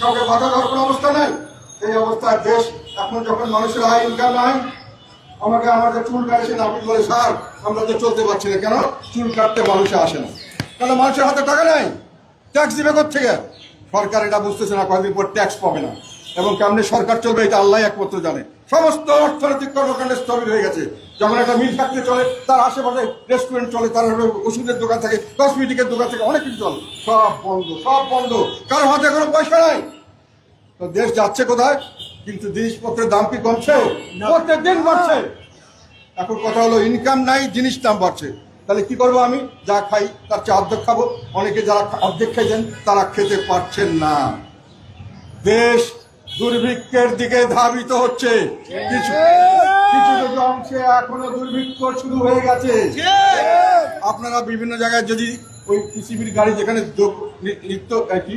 কাউকে দেওয়ার কোনো অবস্থা এই এখন যখন মানুষের আয় ইনকাম নাই আমাকে আমাদের চুল কাটছে নাপিত বলে, স্যার, আমরা তো চলতে পারছি না। কেন? কাটতে মানুষে আসে না। মানুষের হাতে টাকা ট্যাক্স দিবে সরকার এটা বুঝতেছে না, কয়েকদিন পর ট্যাক্স পাবে না। এবং কেমনি সরকার চলবে, এটা আল্লাহ একমাত্র জানে। সমস্ত অর্থনৈতিক কর্মকাণ্ড স্থবির হয়ে গেছে। যেমন একটা মিল ফ্যাক্টরি চলে তার আশেপাশে রেস্টুরেন্ট চলে তার ওষুধের দোকান থাকে কসমেটিকের দোকান থাকে অনেক কিছু চলে। সব বন্ধ সব বন্ধ। কারও হাতে কোনো পয়সা নাই। তো দেশ যাচ্ছে কোথায়? কিন্তু জিনিসপত্রের দাম কি কমছে? প্রত্যেক দিন বাড়ছে। এখন কথা হলো ইনকাম নাই জিনিস দাম বাড়ছে। তাহলে কি করব আমি? যা খাই তার চেয়ে অর্ধেক খাব। অনেকে যারা অর্ধেক খাইছেন তারা খেতে পারছেন না। দেশ দুর্ভিক্ষের দিকে ধাবিত হচ্ছে। কিছু কিছু অংশে এখনও দুর্ভিক্ষ শুরু হয়ে গেছে। আপনারা বিভিন্ন জায়গায় যদি ওই পিসিবির গাড়ি যেখানে নিত্য কি?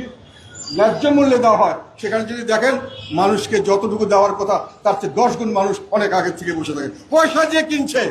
ন্যায্য মূল্যে দেওয়া হয় সেখানে যদি দেখেন মানুষকে যতটুকু দেওয়ার কথা তার চেয়ে দশ গুণ মানুষ অনেক আগের থেকে বসে থাকে। পয়সা দিয়ে কিনছে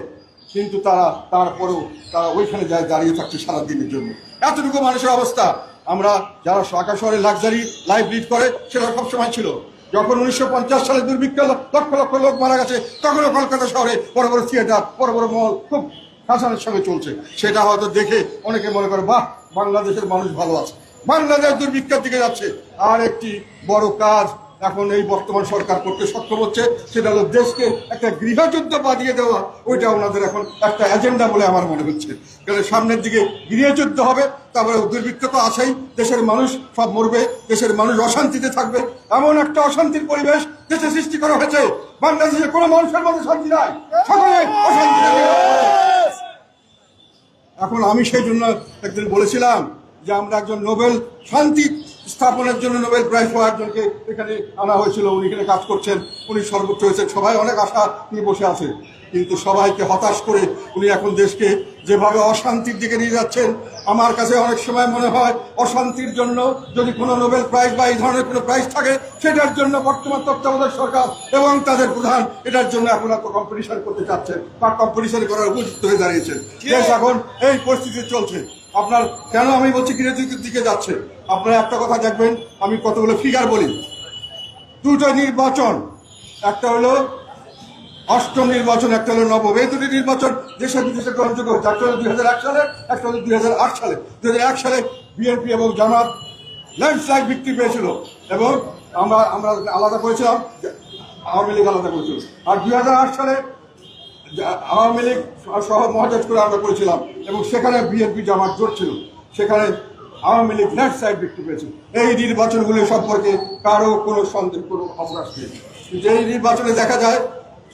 কিন্তু তারা তারপরেও তারা ওইখানে যায় দাঁড়িয়ে থাকছে সারা দিনের জন্য। এতটুকু মানুষের অবস্থা। আমরা যারা ঢাকা শহরে লাক্সারি লাইফ লিড করে সেটা সবসময় ছিল। যখন উনিশশো পঞ্চাশ সালে দুর্ভিক্ষ লক্ষ লক্ষ লোক মারা গেছে, তখনও কলকাতা শহরে বড় বড় থিয়েটার বড় বড় মল খুব ফ্যাশনের সঙ্গে চলছে। সেটা হয়তো দেখে অনেকে মনে করে, বাহ, বাংলাদেশের মানুষ ভালো আছে। বাংলাদেশ দুর্ভিক্ষের দিকে যাচ্ছে। আর একটি বড় কাজ এখন এই বর্তমান সরকার করতে সক্ষম হচ্ছে, সেটা হলো দেশকে একটা গৃহযুদ্ধ বাদিয়ে দেওয়া, ওইটা ওনাদের এখন একটা এজেন্ডা বলে আমার মনে হচ্ছে। কারণ সামনের দিকে গৃহযুদ্ধ হবে, তারপরে দুর্ভিক্ষ তো আছেই, দেশের মানুষ সব মরবে, দেশের মানুষ অশান্তিতে থাকবে। এমন একটা অশান্তির পরিবেশ দেশে সৃষ্টি করা হয়েছে, বাংলাদেশে কোনো মানুষের মধ্যে শান্তি নাই। সকলে অশান্তিতে এখন আমি সেই জন্য একদিন বলেছিলাম যে আমরা একজন নোবেল শান্তি স্থাপনের জন্য নোবেল প্রাইজ পাওয়া একজনকে এখানে আনা হয়েছিল, উনি এখানে কাজ করছেন, উনি সর্বোচ্চ হয়েছেন। সবাই অনেক আশা নিয়ে বসে আছে। কিন্তু সবাইকে হতাশ করে উনি এখন দেশকে যেভাবে অশান্তির দিকে নিয়ে যাচ্ছেন আমার কাছে অনেক সময় মনে হয় অশান্তির জন্য যদি কোনো নোবেল প্রাইজ বা এই ধরনের কোনো প্রাইজ থাকে সেটার জন্য বর্তমান তত্ত্বাবধায়ক সরকার এবং তাদের প্রধান এটার জন্য এখন এত কম্পিটিশন করতে চাচ্ছেন বা কম্পিটিশন করার উপযুক্ত হয়ে দাঁড়িয়েছে। দেশ এখন এই পরিস্থিতি চলছে। আপনার কেন আমি বলছি গৃহযুদ্ধের দিকে যাচ্ছে? আপনারা একটা কথা দেখবেন আমি কতগুলো ফিগার বলি। দুটো নির্বাচন একটা হলো অষ্টম নির্বাচন একটা হলো নবম এই দুটি নির্বাচন, দেশে বিদেশে গ্রহণযোগ্য। হচ্ছে একটা হলো দুই হাজার এক সালে একটা হলো দুই হাজার আট সালে, দুই হাজার এক সালে বিএনপি এবং জামাত ল্যান্ডস্লাইড বিক্রি পেয়েছিল। এবং আমরা আমরা আলাদা করেছিলাম আওয়ামী লীগ আলাদা করেছিল। আর দুই হাজার আট সালে আওয়ামী লীগ সহ মহাজোট করে আমরা করেছিলাম। এবং সেখানে বিএনপি, জামাত জোট ছিল। সেখানে আওয়ামী লীগ সাইড বিক্রি পেয়েছে এই নির্বাচনগুলি সম্পর্কে কারও কোনো সন্দেহ, কোনো অবকাশ নেই। এই নির্বাচনে দেখা যায়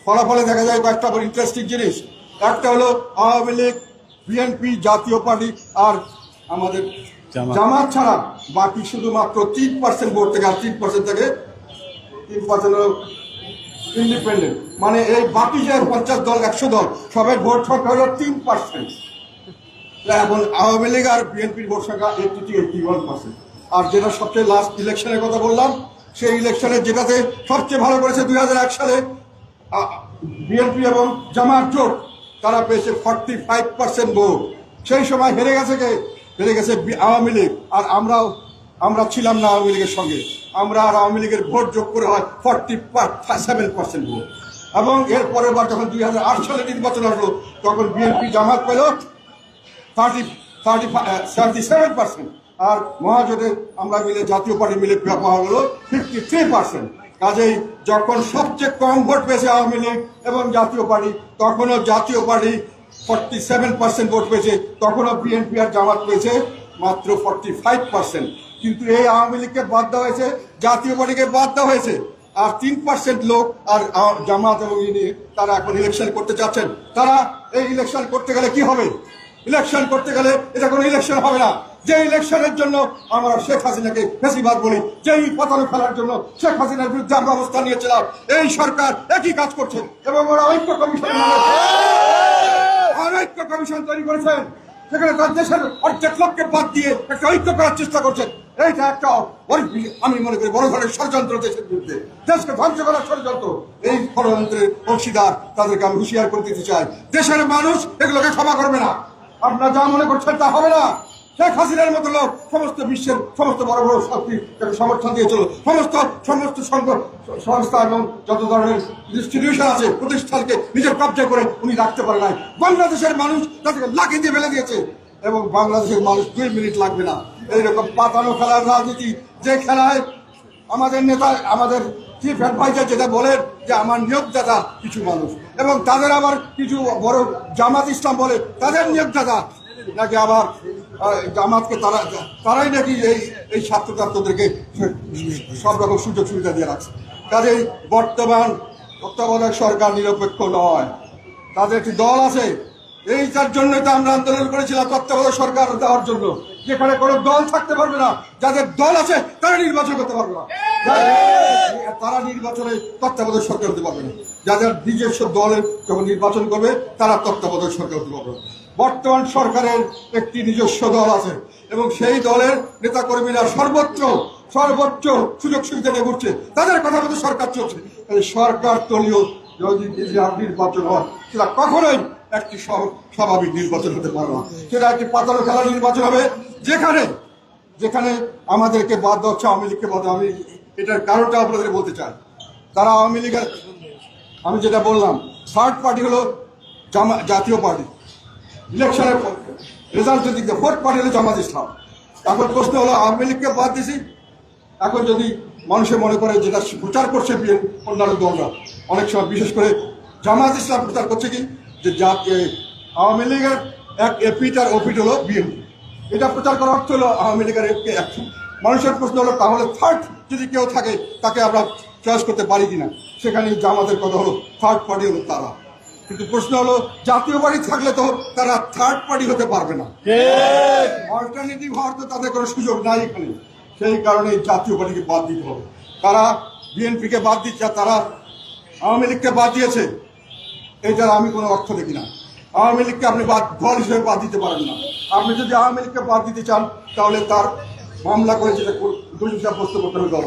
ফলাফলে দেখা যায় কয়েকটা বড় ইন্টারেস্টিং জিনিস। একটা হলো আওয়ামী লীগ বিএনপি জাতীয় পার্টি আর আমাদের জামাত। জামাত ছাড়া বাকি শুধুমাত্র তিন পার্সেন্ট ভোট থেকে আর তিন পার্সেন্ট থেকে তিন পার্সেন্ট ইন্ডিপেন্ডেন্ট মানে এই বাকি যে পঞ্চাশ দল একশো দল সবের ভোট সংখ্যা হলো তিন পার্সেন্ট এখন আওয়ামী লীগ আর বিএনপির ভোট সংখ্যা eighty two eighty one percent আর যেটা সবচেয়ে লাস্ট ইলেকশনের কথা বললাম সেই ইলেকশনে যেটাতে সবচেয়ে ভালো করেছে দুই হাজার এক সালে বিএনপি এবং জামাত জোট, তারা পেয়েছে ফর্টি ফাইভ পার্সেন্ট ভোট। সেই সময় হেরে গেছে কে? হেরে গেছে আওয়ামী লীগ। আর আমরাও, আমরা ছিলাম না আওয়ামী লীগের সঙ্গে। আমরা আর আওয়ামী লীগের ভোট যোগ করে হয় ফর্টি সেভেন পার্সেন্ট ভোট। এবং এর পরের বার যখন দুই হাজার আট সালে নির্বাচন আসলো তখন বিএনপি জামাত পেল thirty thirty seventy seven percent আর মহাজোটে আমরা মিলে জাতীয় পার্টি মিলে পাওয়া গেল ফিফটি থ্রি পার্সেন্ট কাজেই যখন সবচেয়ে কম ভোট পেয়েছে আওয়ামী লীগ এবং জাতীয় পার্টি, তখনও Jatiya Party forty seven percent vote পেয়েছে, তখনও বিএনপি আর জামাত পেয়েছে মাত্র ফর্টি ফাইভ পার্সেন্ট কিন্তু এই আওয়ামী লীগকে বাদ দেওয়া হয়েছে, জাতীয় পার্টিকে বাদ দেওয়া হয়েছে। আর তিন পার্সেন্ট লোক আর জামাত এবং ইনি, তারা এখন ইলেকশন করতে চাচ্ছেন। তারা এই ইলেকশন করতে গেলে কি হবে? ইলেকশন করতে গেলে এটা কোনো ইলেকশন হবে না। যে ইলেকশনের জন্য আমরা শেখ হাসিনাকে বেশিরভাগ বলি, যেই পতন ফেলার জন্য শেখ হাসিনার বিরুদ্ধে আমরা অবস্থান নিয়েছিলাম, এই সরকার একই কাজ করছে এবং ওরা ঐক্য কমিশন ঐক্য কমিশন তৈরি করেছেন। সেখানে তার দেশের অর্ধেক লোককে বাদ দিয়ে একটা ঐক্য করার চেষ্টা করছেন। এইটা একটা আমি মনে করি বড় ধরনের ষড়যন্ত্র দেশের বিরুদ্ধে। দেশকে ধ্বংস করার ষড়যন্ত্র। এই ষড়যন্ত্রের অংশীদার তাদেরকে আমি হুঁশিয়ার করে দিতে চাই। দেশের মানুষ এগুলোকে ক্ষমা করবে না। আপনারা যা মনে করছেন তা হবে না। শেখ হাসিনার মতো লোক সমস্ত বিশ্বের সমস্ত বড় বড় শক্তি তাকে সমর্থন দিয়েছিল সমস্ত সমস্ত সংস্থা এবং যত ধরনের ইনস্টিটিউশন আছে, প্রতিষ্ঠানকে নিজের কবজা করে উনি রাখতে পারে নাই। বাংলাদেশের মানুষ তাদেরকে লাঠি দিয়ে ফেলে দিয়েছে এবং বাংলাদেশের মানুষ দুই মিনিট লাগবে না। এইরকম পাতানো খেলার রাজনীতি যে খেলায় আমাদের নেতা, আমাদের চিফ অ্যাডভাইজার যেটা বলেন যে আমার নিয়োগদাতা কিছু মানুষ। এবং তাদের আবার কিছু বড় জামাত ইসলাম বলে তাদের নিয়োগদাতা নাকি আবার জামাতকে তারা তারাই নাকি এই এই ছাত্র ছাত্রদেরকে সব রকম সুযোগ সুবিধা দিয়ে রাখছে। কাজেই বর্তমান তত্ত্বাবধায়ক সরকার নিরপেক্ষ নয়। তাদের একটি দল আছে। এইটার জন্যই তো আমরা আন্দোলন করেছিলাম তত্ত্বাবধায়ক সরকার দেওয়ার জন্য। যেখানে কোনো দল থাকতে পারবে না। যাদের দল আছে, তারা নির্বাচন করতে পারবে না। তারা নির্বাচনে তত্ত্বাবধায়ক সরকার হতে পারবে না। যাদের নিজস্ব দলের যখন নির্বাচন করবে, তারা তত্ত্বাবধায়ক সরকার হতে পারবে না। বর্তমান সরকারের একটি নিজস্ব দল আছে এবং সেই দলের নেতাকর্মীরা সর্বত্র সর্বোচ্চ সুযোগ সুবিধা নিয়ে ঘুরছে। তাদের কথা মতো সরকার চলছে। সরকার দলীয় যদি নির্বাচন হয়, সেটা কখনোই একটি স্বাভাবিক নির্বাচন হতে পারে না। সেটা একটি পাতানো খেলা নির্বাচন হবে। যেখানে যেখানে আমাদেরকে বাদ দেওয়া হচ্ছে, আওয়ামী লীগকে বাদ। আমি এটার কারণটা আপনাদের বলতে চাই। তারা আওয়ামী লীগের, আমি যেটা বললাম থার্ড পার্টি হলো জাতীয় পার্টি। ইলেকশনের দিয়ে ফোর্থ পার্টি হলো জামাত ইসলাম। এখন প্রশ্ন হলো আওয়ামী লীগকে বাদ দিছি এখন যদি মানুষে মনে করে যেটা প্রচার করছে অন্যান্য দলরা অনেক সময় বিশেষ করে জামাত ইসলাম প্রচার করছে কি? যে জা- এ, আওয়ামী লীগের এক এপিট আর ওপিট হলো বিএনপি এটা প্রচার করার অর্থ হলো আওয়ামী লীগের মানুষের প্রশ্ন হলো তাহলে থার্ড যদি কেউ থাকে তাকে আমরা চয়েস করতে পারি কিনা? সেখানে জামাতের কথা হলো থার্ড পার্টি হলো তারা। কিন্তু প্রশ্ন হলো জাতীয় পার্টি থাকলে তো তারা থার্ড পার্টি হতে পারবে না। অল্টারনেটিভ হওয়ার তো তাদের কোনো সুযোগ নাই এখানে। সেই কারণে জাতীয় পার্টিকে বাদ দিতে হবে। তারা বিএনপিকে বাদ দিচ্ছে আর তারা আওয়ামী লীগকে বাদ দিয়েছে। এইটার আমি কোনো অর্থ দেখি না। আওয়ামী লীগকে আপনি বাদ দল হিসেবে বাদ দিতে পারেন না। আপনি যদি আওয়ামী লীগকে বাদ দিতে চান তাহলে তার মামলা করে যেটা দোষী সাব্যস্ত করতে হবে দল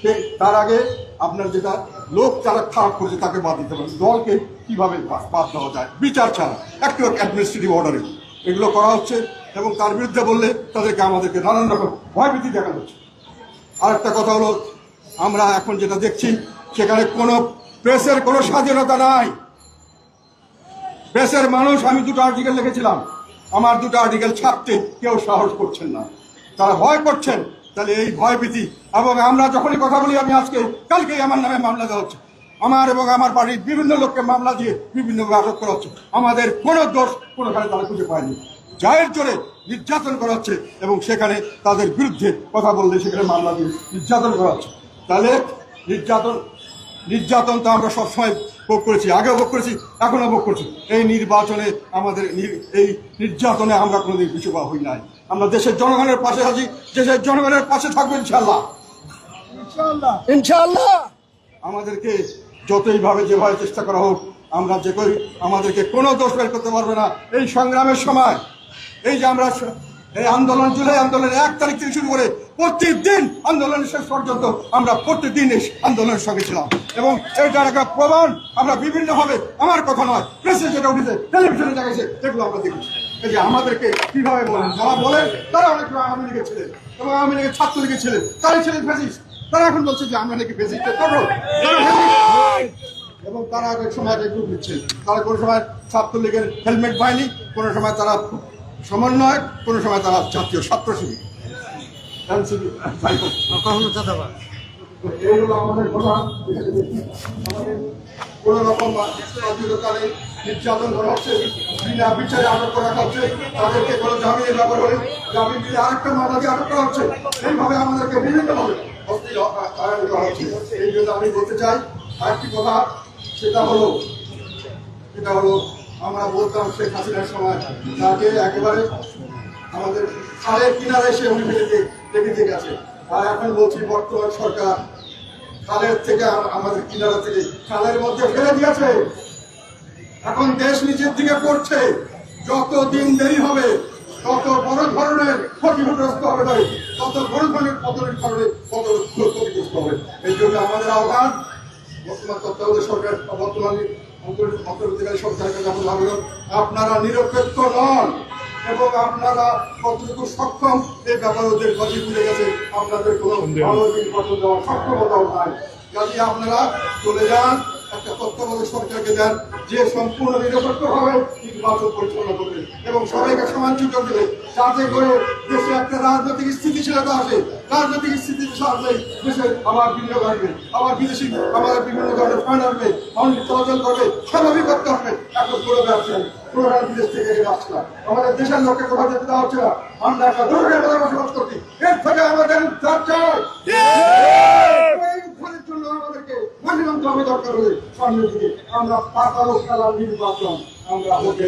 সে তার আগে আপনার যেটা লোক যারা খারাপ করছে তাকে বাদ দিতে পারেন দলকে কীভাবে বাদ দেওয়া যায়? বিচার ছাড়া, একটু অ্যাডমিনিস্ট্রেটিভ অর্ডারে এগুলো করা হচ্ছে এবং তার বিরুদ্ধে বললে তাদেরকে আমাদেরকে নানান রকম ভয়ভীতি দেখানো হচ্ছে। আরেকটা কথা হলো, আমরা এখন যেটা দেখছি, সেখানে কোনো প্রেসের কোনো স্বাধীনতা নাই। প্রেসের মানুষ, আমি দুটো আর্টিকেল লিখেছিলাম, আমার দুটো আর্টিকেল ছাপতে কেউ সাহস করছেন না। তারা ভয় করছেন, তাহলে এই ভয়ভীতি, এবং আমরা যখনই কথা বলি, আমি আজকে, কালকেই আমার নামে মামলা দেওয়া হচ্ছে। আমার এবং আমার বাড়ির বিভিন্ন লোককে মামলা দিয়ে বিভিন্ন আটক করা হচ্ছে। আমাদের কোনো দোষ কোনোখানে তারা খুঁজে পায়নি। জায়ের জোরে নির্যাতন করা হচ্ছে এবং সেখানে তাদের বিরুদ্ধে কথা বললে সেখানে মামলা দিয়ে নির্যাতন করা হচ্ছে। তাহলে নির্যাতন নির্যাতন তো আমরা সবসময় ভোগ করেছি আগেও ভোগ করেছি এখনও ভোগ করছি। এই নির্বাচনে আমাদের এই নির্যাতনে আমরা কোনোদিন পিছু পা হই নাই। আমরা দেশের জনগণের পাশে আছি দেশের জনগণের পাশে থাকব ইনশাল্লাহ ইনশাআল্লাহ। আমাদেরকে যতই ভাবে যেভাবে চেষ্টা করা হোক, আমরা যে করি, আমাদেরকে কোনো দোষ বের করতে পারবে না। এই সংগ্রামের সময়, এই যে আমরা এই আন্দোলন, জুলাই আন্দোলনের এক তারিখ থেকে শুরু করে প্রতিদিন আন্দোলনের শেষ পর্যন্ত আমরা প্রতিদিন এই আন্দোলনের সঙ্গে ছিলাম। এবং এটার একটা প্রমাণ, আমরা বিভিন্নভাবে, আমার কথা নয় প্রেসে যেটা উঠেছে টেলিভিশনে দেখাচ্ছে সেগুলো আমরা দেখেছি এই যে আমাদেরকে কীভাবে বলেন? যারা বলেন, তারা অনেক আওয়ামী লীগের ছিলেন এবং আওয়ামী লীগের ছাত্রলীগের ছিলেন তারাই ছিলেন ফেসিস্ট তারা এখন বলছে যে আমরা নাকি তারা fascist। এবং তারা এক সময় গ্রুপ নিচ্ছেন তারা কোনো সময় ছাত্রলীগের হেলমেট পায়নি কোনো সময় তারা সমন্বয় কোনো সময় তারা জাতীয় ছাত্র শিবির। আমাদের কথা। আমাদের কোনো রকম স্বাধীনতারে নির্যাতন করা হচ্ছে। বিনা বিচারে আটক করা হচ্ছে। তাদেরকে কোনো জামিনের ব্যাপার হলে জামিন দিলে আরেকটা মামলা দিয়ে আটক করা হচ্ছে। এইভাবে আমাদেরকে বিভিন্নভাবে এই জন্য আমি বলতে চাই, আরেকটি কথা, সেটা হলো সেটা হলো, আমরা বলতাম শেখ হাসিনার সময়, তাকে একেবারে আমাদের খালের কিনারে এসে উনি ফেলে রেখে গেছে। আর এখন বলছি, বর্তমান সরকার খালের থেকে আমাদের কিনারা থেকে খালের মধ্যে ফেলে দিয়েছে। এখন দেশ নিচের দিকে পড়ছে। যত দিন দেরি হবে, তত বড় ধরনের ক্ষতিগ্রস্ত হবে তত বড় ধরনের পতনের কারণে তত ক্ষতিগ্রস্ত হবে। এই জন্য আমাদের আহ্বান বর্তমান তত্ত্বাবধায়ক সরকার বর্তমানে অন্তর- অন্তর্বর্তীকালীন সরকারের কাছে আমাদের আবেদন আপনারা নিরপেক্ষ নন এবং আপনারা কতটুকু সক্ষম এই ব্যাপারে ওদের কাছে ভুলে গেছে আপনাদের কোনো ভালো দেওয়ার সক্ষমতাও নাই। কাজে আপনারা চলে যান একটা সরকারকে দেন যে সম্পূর্ণ নিরপেক্ষভাবে নির্বাচন পরিচালনা করবে এবং সবাইকে সমান সুযোগ দেবে যাতে করে দেশে একটা রাজনৈতিক স্থিতিশীলতা আসে। রাজনৈতিক স্থিতিশীলতা দেশে বিনিয়োগ আসবে বিদেশি, আমাদের বিভিন্ন ধরনের ফান্ড আসবে মানুষ চলাচল করবে এখন পুরো পুরোটা বিদেশ থেকে আসছে না আমাদের দেশের লোককে কোথাও যেতে দেওয়া হচ্ছে না। আমরা একটা দুর্গের বসবাস করছি। এর থেকে আমাদের উদ্ধার চাই এই উদ্ধারের জন্য আমাদেরকে মহিলান্ত হবে দরকার দিকে আমরা পাতালো খেলার নির্বাচন আমরা হতে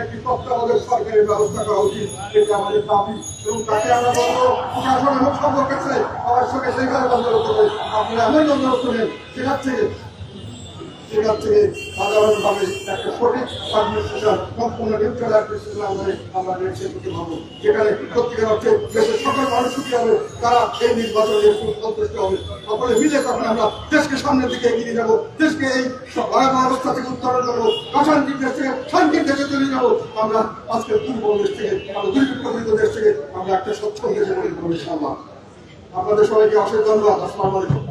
একটি তত্ত্বাবধায়ক সরকারের ব্যবস্থা করা উচিত এটা আমাদের দাবি এবং তাকে আমরা বলব প্রশাসন এবং সকল ক্ষেত্রে আবশ্যক সেইভাবে বন্দোবস্ত করে আপনারা এমন বন্দোবস্ত নেন সেখান থেকে সেখান থেকে সাধারণভাবে একটা সঠিক অ্যাডমিনিস্ট্রেশন সম্পূর্ণ নিউট্রাল অ্যাডমিনিস্ট্রেশন আমাদের আমরা নিয়ে করতে পারব। যেখানে সত্যিকার অর্থে দেশের সকল মানুষ সুখী হবে, তারা এই নির্বাচনে সন্তুষ্ট হবে। সকলে মিলে তখন আমরা দেশকে সামনের দিকে এগিয়ে যাব, দেশকে এই ভয়াবহ অবস্থা থেকে উত্তরণ করব অশান্তির দেশ থেকে শান্তির দেশে চলে যাব। আমরা আজকে দুর্বল দেশ থেকে আমরা দুর্ভিক্ষিত দেশ থেকে আমরা একটা সচ্ছল দেশে পরিণত হব, ইনশাআল্লাহ। আপনাদের সবাইকে অশেষ ধন্যবাদ। আসসালামু আলাইকুম।